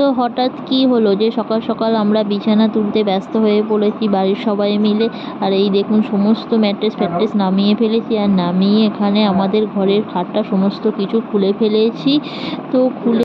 তো হঠাৎ কি হলো যে সকাল সকাল আমরা বিছানা তুলতে ব্যস্ত হয়ে পড়েছি, বাড়ির সবাই মিলে। আর এই দেখুন সমস্ত ম্যাট্রেস ফ্যাট্রেস নামিয়ে ফেলেছি আর নামিয়ে এখানে আমাদের ঘরের খাটটা সমস্ত কিছু খুলে ফেলেছি। তো খুলে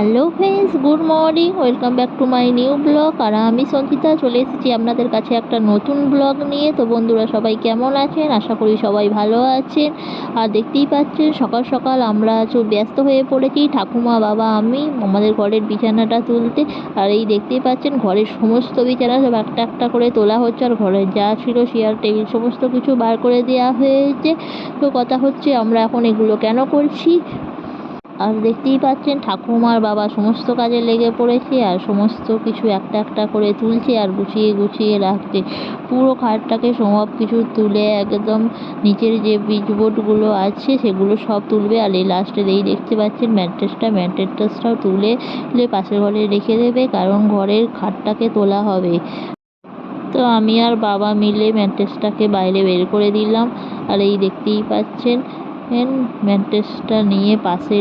hello friends, good morning, welcome back to my new blog. আর আমি সঙ্গীতা চলে এসেছি আপনাদের কাছে একটা নতুন ব্লগ নিয়ে। তো বন্ধুরা, সবাই কেমন আছেন? আশা করি সবাই ভালো আছেন। আর দেখতেই পাচ্ছেন, সকাল সকাল আমরা চো ব্যস্ত হয়ে পড়েছি। ঠাকুমা, বাবা, আমি, আমাদের ঘরের বিছানাটা তুলতে। আর এই দেখতেই পাচ্ছেন, ঘরের সমস্ত বিছানা সব একটা একটা করে তোলা হচ্ছে। আর ঘরের যা ছিল, চেয়ার, টেবিল, সমস্ত কিছু বার করে দেওয়া হয়েছে। তো কথা হচ্ছে, আমরা এখন এগুলো কেন করছি? আর দেখতেই পাচ্ছেন ঠাকুমার বাবা সমস্ত কাজে লেগে পড়েছে আর সমস্ত কিছু একটা একটা করে তুলছে আর গুছিয়ে গুছিয়ে রাখছে। পুরো খাটটাকে সব কিছু তুলে একদম নিচের যে বিজবোর্ডগুলো আছে সেগুলো সব তুলবে আর এই লাস্টে এই দেখতে পাচ্ছেন ম্যাট্রেসটা, ম্যাট্রেসটাও তুলে পাশের ঘরে রেখে দেবে কারণ ঘরের খাটটাকে তোলা হবে। তো আমি আর বাবা মিলে ম্যাট্রেসটাকে বাইরে বের করে দিলাম। আর এই দেখতেই পাচ্ছেন, ম্যাট্রেসটা নিয়ে পাশে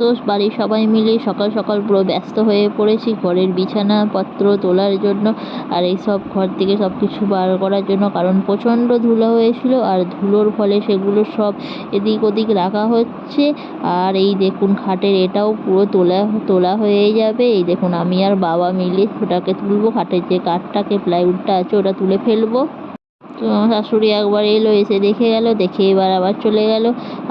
তো বাড়ির সবাই মিলে সকাল সকাল পুরো ব্যস্ত হয়ে পড়েছি। ঘরের বিছানাপত্র তোলার জন্য আর এই সব ঘর থেকে সব কিছু বার করার জন্য কারণ প্রচণ্ড ধুলো হয়েছিল আর ধুলোর ফলে সেগুলো সব এদিক ওদিক রাখা হচ্ছে। আর এই দেখুন খাটের এটাও পুরো তোলা তোলা হয়ে যাবে। এই দেখুন আমি আর বাবা মিলে ওটাকে তুলবো, খাটের যে কাঠটাকে প্লাইউডটা আছে ওটা তুলে ফেলব। শাশুড়ি একবার এলো, এসে দেখে গেল, দেখে এবার আবার চলে গেল।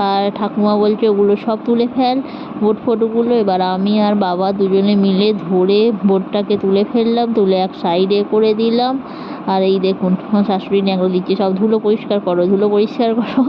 আর ঠাকুমা বলছে, ওগুলো সব তুলে ফেল, বোট ফোটগুলো। এবার আমি আর বাবা দুজনে মিলে ধরে বোটটাকে তুলে ফেললাম, তুলে এক সাইডে করে দিলাম। আর এই দেখুন, শাশুড়ি ন্যাংলো দিচ্ছে সব ধুলো পরিষ্কার করো, ধুলো পরিষ্কার করো,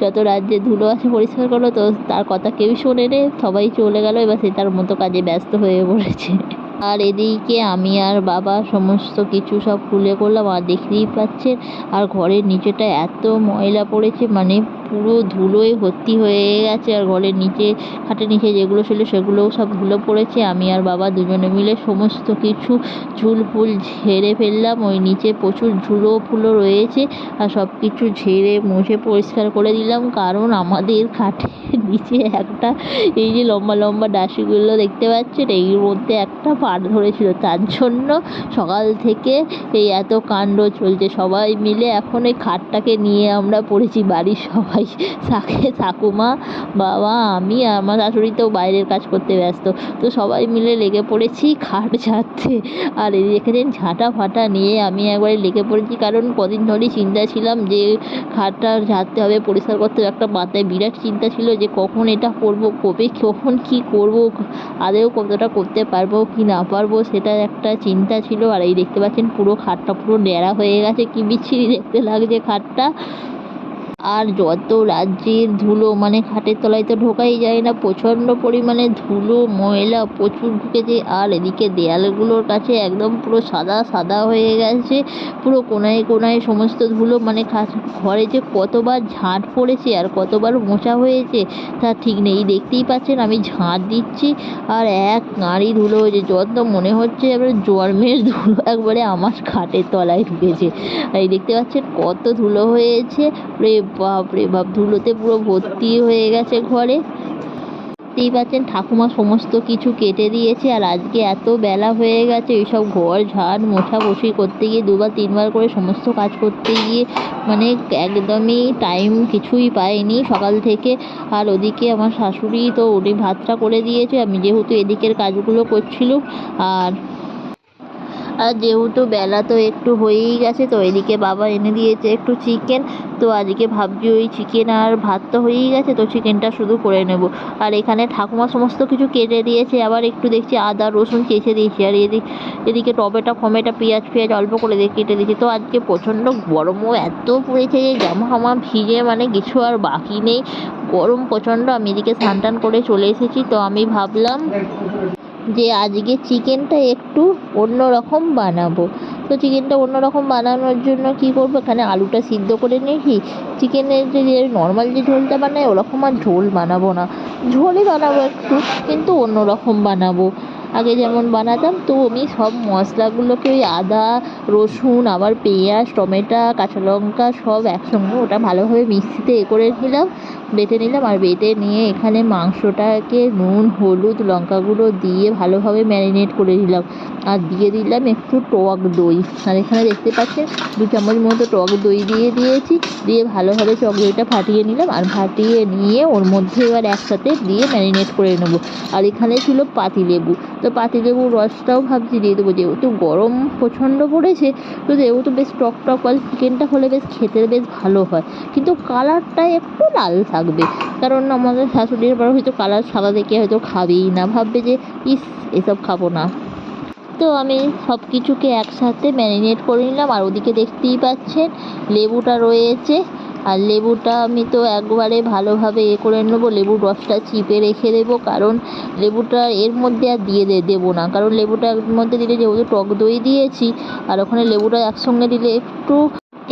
যত রাজ্যে ধুলো আছে পরিষ্কার করো, তো তার কথা কেউ শোনে রে সবাই চলে গেল। এবার সে তার মতো কাজে ব্যস্ত হয়ে পড়েছে। আর এদিকে আমি আর বাবা সমস্ত কিছু সব খুলে করলাম, আর দেখতেই পাচ্ছেন, আর ঘরের নিচেটা এত ময়লা পড়েছে মানে পুরো ধুলোয় ভর্তি হয়ে গেছে আর ঘরের নিচে, খাটের নিচে যেগুলো ছিল সেগুলোও সব ধুলো পড়েছে। আমি আর বাবা দুজনে মিলে সমস্ত কিছু ঝুল ফুল ঝেড়ে ফেললাম। ওই নিচে প্রচুর ধুলো ফুলো রয়েছে আর সব কিছু ঝেড়ে মুছে পরিষ্কার করে দিলাম। কারণ আমাদের খাটের নিচে একটা, এই যে লম্বা লম্বা ডাসিগুলো দেখতে পাচ্ছেন এর মধ্যে একটা পাট ধরেছিল। তার জন্য সকাল থেকে এই এত কাণ্ড চলছে। সবাই মিলে এখন এই খাটটাকে নিয়ে আমরা পড়েছি, বাড়ির সবাই। থাকে ঠাকুমা বাবা, আমি আর আমার শাশুড়ি তো বাইরের কাজ করতে ব্যস্ত। তো সবাই মিলে লেগে পড়েছি খাট ঝাড়তে। আর এই দেখেছেন ঝাঁটা ফাটা নিয়ে আমি একবারে লেগে পড়েছি, কারণ কদিন ধরেই চিন্তা ছিলাম যে খাটটা ঝাড়তে হবে, পরিষ্কার করতে হবে। একটা মাথায় বিরাট চিন্তা ছিল যে কখন এটা করব, কবে, কখন কী করব আদেও কতটা করতে পারব, কি না পারব সেটা একটা চিন্তা ছিল। আর এই দেখতে পাচ্ছেন পুরো খাটটা পুরো ন্যাড়া হয়ে গেছে। কি বিচ্ছিরি দেখতে লাগছে খাটটা আর যত রাজ্যের ধুলো মানে খাটের তলায় তো ঢোকাই যায় না, প্রচণ্ড পরিমাণে ধুলো, ময়লা প্রচুর ঢুকেছে, আর এদিকে দেয়ালগুলোর কাছে একদম পুরো সাদা সাদা হয়ে গেছে, পুরো কোনায় কোনায় সমস্ত ধুলো মানে ঘরে যে কতবার ঝাঁট পড়েছে আর কতবার মোছা হয়েছে, তা ঠিক নেই, দেখতেই পাচ্ছেন আমি ঝাঁট দিচ্ছি, আর এক নাড়ি ধুলো হয়েছে, যত মনে হচ্ছে এবার জন্মের ধুলো একবারে আমার খাটের তলায় ঢুকেছে, এই দেখতে পাচ্ছেন কত ধুলো হয়েছে রে বাপ, ধুলোতে পুরো ভর্তি হয়ে গেছে ঘরে। দেখতেই পাচ্ছেন, ঠাকুমা সমস্ত কিছু কেটে দিয়েছে আর আজকে এত বেলা হয়ে গেছে, এইসব ঘর ঝাড় মোছামুছি করতে গিয়ে দুবার তিনবার করে সমস্ত কাজ করতে গিয়ে মানে একদমই টাইম কিছুই পাইনি সকাল থেকে। আর ওদিকে আমার শাশুড়ি তো উনি ভাতটা করে দিয়েছে, আমি যেহেতু এদিকের কাজগুলো করছিলাম, আর আর যেহেতু বেলা তো একটু হয়েই গেছে, তো এদিকে বাবা এনে দিয়েছে একটু চিকেন তো আজকে ভাবছি ওই চিকেন আর ভাত তো হয়েই গেছে, তো চিকেনটা শুধু করে নেব। আর এখানে ঠাকুমা সমস্ত কিছু কেটে দিয়েছে, আবার একটু দেখছি আদা, রসুন চেঁচে দিয়েছি। আর এদিক এদিকে টমেটো, ফমেটো, পেঁয়াজ ফেঁয়াজ অল্প করে দিয়ে কেটে দিয়েছি। তো আজকে প্রচণ্ড গরমও এত পড়েছে যে জামা হামা ভিজে মানে কিছু আর বাকি নেই। গরম প্রচণ্ড, আমি এদিকে স্নান টান করে চলে এসেছি। তো আমি ভাবলাম যে আজকে চিকেনটা একটু অন্য রকম বানাবো। তো চিকেনটা অন্য রকম বানানোর জন্য কি করব? এখানে আলুটা সিদ্ধ করে নিয়েছি। চিকেনের যে নর্মাল যে ঝোলটা বানাই, ওরকম আর ঝোল বানাবো না। ঝোলই বানাবো একটু, কিন্তু অন্য রকম বানাবো। আগে যেমন বানাতাম, তো আমি সব মশলাগুলোকে ওই আদা, রসুন, আবার পেঁয়াজ, টমেটো, কাঁচা লঙ্কা সব একসঙ্গে ওটা ভালোভাবে মিক্সিতে এ করে নিলাম, বেটে নিলাম আর বেটে নিয়ে এখানে মাংসটাকে নুন, হলুদ লঙ্কা গুঁড়ো দিয়ে ভালোভাবে ম্যারিনেট করে নিলাম। আর দিয়ে দিলাম একটু টক দই। আর এখানে দেখতে পাচ্ছেন, দু চামচ মতো টক দই দিয়ে দিয়েছি, দিয়ে ভালোভাবে টক দইটা ফাটিয়ে নিলাম আর ফাটিয়ে নিয়ে ওর মধ্যে এবার একসাথে দিয়ে ম্যারিনেট করে নেব। আর এখানে ছিল পাতিলেবু। তো পাতিলেবুর রসটাও ভাবছি দিয়ে দেবো। যেহেতু গরম প্রচণ্ড পড়েছে, তো যেহেতু বেশ টক টক আর চিকেনটা হলে বেশ খেতে বেশ ভালো হয়। কিন্তু কালারটা একটু লাল থাকবে। কারণ আমাদের শাশুড়ির বড় হয়তো কালার সাদা দেখে হয়তো খাবেই না, ভাববে যে, ইস, এসব খাব না। তো আমি সব কিছুকে একসাথে ম্যারিনেট করে নিলাম। আর ওদিকে দেখতেই পাচ্ছেন, লেবুটা রয়েছে। আর লেবুটা আমি তো একবারে ভালোভাবে এ করে নেব, লেবুর রসটা চিপে রেখে দেবো, কারণ লেবুটা এর মধ্যে আর দিয়ে দেবো না। কারণ লেবুটা এর মধ্যে দিলে যেহেতু টক দই দিয়েছি, আর ওখানে লেবুটা একসঙ্গে দিলে একটু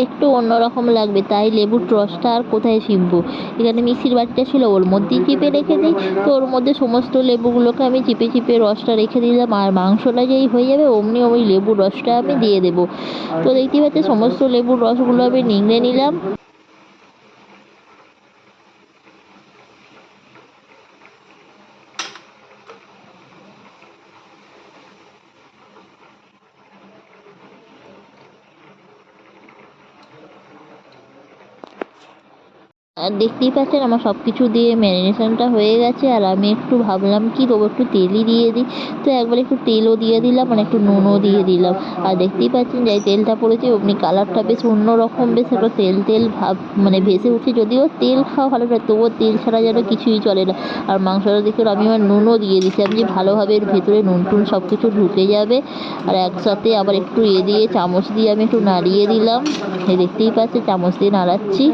একটু অন্যরকম লাগবে, তাই লেবুর রসটা আর কোথায় চিপবো? এখানে মিক্সির বাটিটা ছিল, ওর মধ্যেই চিপে রেখে দিই। তো ওর মধ্যে সমস্ত লেবুগুলোকে আমি চিপে চিপে রসটা রেখে দিলাম, আর মাংসটা যেই হয়ে যাবে, অমনি ওই লেবুর রসটা আমি দিয়ে দেবো। তো দেখতেই পাচ্ছেন সমস্ত লেবুর রসগুলো আমি নিংড়ে নিলাম। আর দেখতেই পাচ্ছেন আমার সব কিছু দিয়ে ম্যারিনেশনটা হয়ে গেছে, আর আমি একটু ভাবলাম কি দেবো, একটু তেলই দিয়ে দিই। তো একবার একটু তেলও দিয়ে দিলাম আর একটু নুনও দিয়ে দিলাম। আর দেখতেই পাচ্ছেন যে এই তেলটা পড়েছে, অমনি কালারটা বেশ অন্য রকম বেশ একটা তেল তেল ভাব মানে ভেসে উঠছে। যদিও তেল খাওয়া ভালো না তবুও তেল ছাড়া যেন কিছুই চলে না। আর মাংসটা দেখে আমি আমার নুনও দিয়ে দিয়েছিলাম যে ভালোভাবে এর ভেতরে নুন টুন সব কিছু ঢুকে যাবে। আর একসাথে আবার একটু এ দিয়ে চামচ দিয়ে আমি একটু নাড়িয়ে দিলাম। দেখতেই পাচ্ছেন, চামচ দিয়ে নাড়াচ্ছি।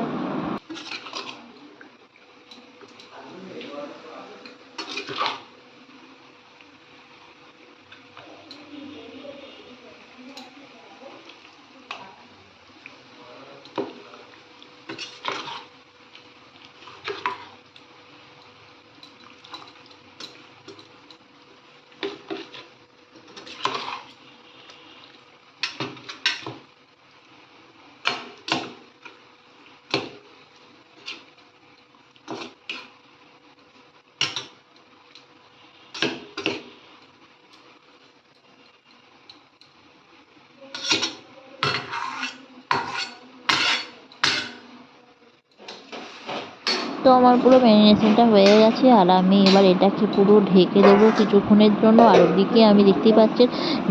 তো আমার পুরো ম্যারিনেশনটা হয়ে গেছে আর আমি এবার এটাকে পুরো ঢেকে দেবো কিছুক্ষণের জন্য। আর ওদিকে আমি দেখতেই পাচ্ছেন,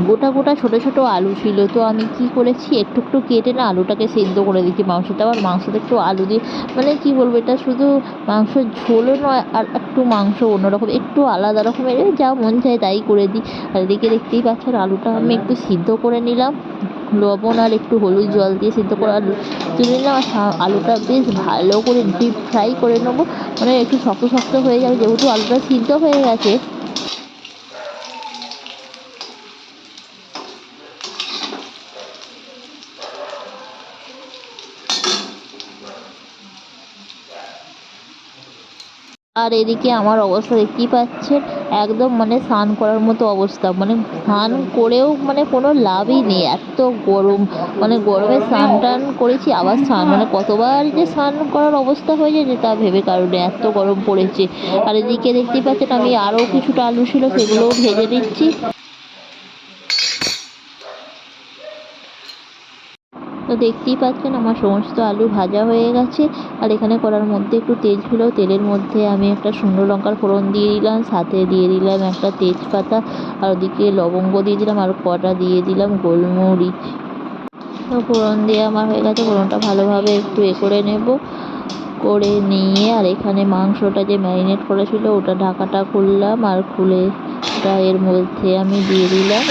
গোটা গোটা ছোটো ছোটো আলু ছিল। তো আমি কি করেছি একটু একটু কেটে না আলুটাকে সেদ্ধ করে দিচ্ছি মাংসটা আবার মাংসতে একটু আলু দিয়ে মানে কি বলব, এটা শুধু মাংসের ঝোলও নয়, আর একটু মাংস অন্যরকম, একটু আলাদা রকমের, যা মন চায় তাই করে দিই। আর এদিকে দেখতেই পাচ্ছেন, আলুটা আমি একটু সিদ্ধ করে নিলাম। লবণ আর একটু হলুদ জল দিয়ে সিদ্ধ করে আলু। তুলে নিলাম আর আলুটা বেশ ভালো করে ডিপ ফ্রাই করে নেব। মানে একটু শক্ত শক্ত হয়ে যাবে, যেহেতু আলুটা সিদ্ধ হয়ে গেছে। আর এদিকে আমার অবস্থা দেখতেই পাচ্ছেন। একদম মানে স্নান করার মতো অবস্থা। মানে স্নান করেও মানে কোনো লাভই নেই। এত গরম। মানে গরমে স্নান টান করেছি, আবার স্নান। মানে কতবার যে স্নান করার অবস্থা হয়ে যায় তা ভেবে কারণে এত গরম পড়েছে। আর এদিকে দেখতেই পাচ্ছেন আমি আরও কিছুটা আলু ছিল, সেগুলোও ভেজে দিচ্ছি তো দেখতেই পাচ্ছেন আমার সমস্ত আলু ভাজা হয়ে গেছে। আর এখানে করার মধ্যে একটু তেল ছিল তেলের মধ্যে আমি একটা শুকনো লঙ্কার ফোড়ন দিয়ে দিলাম, সাথে দিয়ে দিলাম একটা তেজপাতা, আর ওদিকে লবঙ্গ দিয়ে দিলাম, আর কটা দিয়ে দিলাম গোলমরিচ। তো ফোড়ন দিয়ে আমার হয়ে গেছে, ফোড়নটা ভালোভাবে একটু এ করে নেব, করে নিয়ে। আর এখানে মাংসটা যে ম্যারিনেট করেছিল, ওটা ঢাকাটা খুললাম, আর খুলে ওটা এর মধ্যে আমি দিয়ে দিলাম।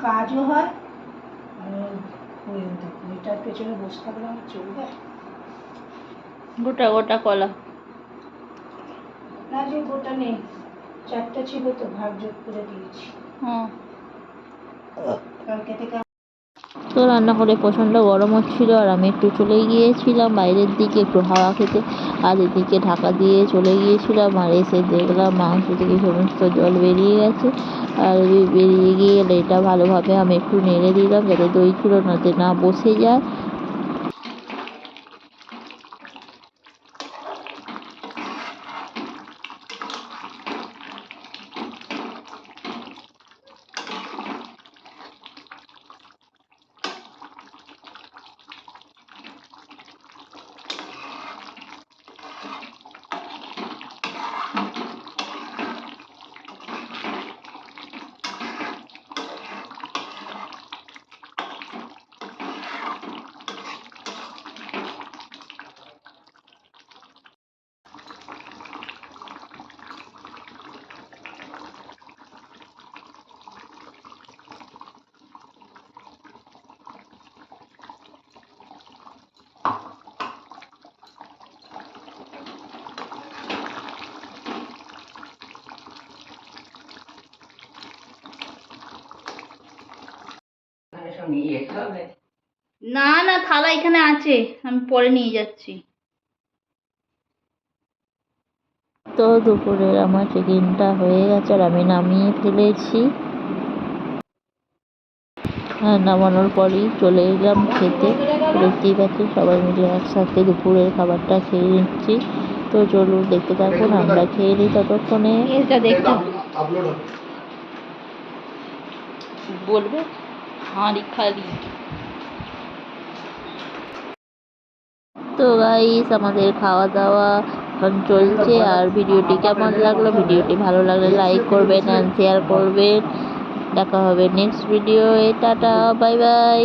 কাজও হয় ওই ওইটার পেছনে বসে থাকলে আমার চলবে। গোটা গোটা কলা। না যে গোটা নেই চারটা ছিল তো ভাগ যোগ করে দিয়েছি। হুম। কালকে থেকে তো রান্না করে প্রচণ্ড গরম হচ্ছিল আর আমি একটু চলে গিয়েছিলাম বাইরের দিকে, একটু হাওয়া খেতে। আর এদিকে ঢাকা দিয়ে চলে গিয়েছিলাম আর এসে দেখলাম মাংস থেকে সমস্ত জল বেরিয়ে গেছে। আর বেরিয়ে গিয়ে এটা ভালোভাবে আমি একটু নেড়ে দিলাম যাতে দই ছিল যাতে না বসে যায়। না না থালা এখানে আছে। আমি পরে নিয়ে যাচ্ছি। তো দুপুরের আমার চিকেনটা হয়ে গেছে আর আমি নামিয়ে ফেলেছি। নামানোর পরই চলে এলাম খেতে। দেখতেই পাচ্ছি সবাই মিলে একসাথে দুপুরের খাবারটা খেয়ে নিচ্ছি। তো চলুন দেখতে থাকুন আমরা খেয়ে নিই ততক্ষণে। এটা দেখতে বলবে? তো গাইস আমাদের খাওয়া দাওয়া এখন চলছে আর ভিডিওটি কেমন লাগল? ভিডিওটি ভালো লাগলে লাইক করবেন অ্যান্ড শেয়ার করবেন। দেখা হবে নেক্সট ভিডিও এ টাটা বাই বাই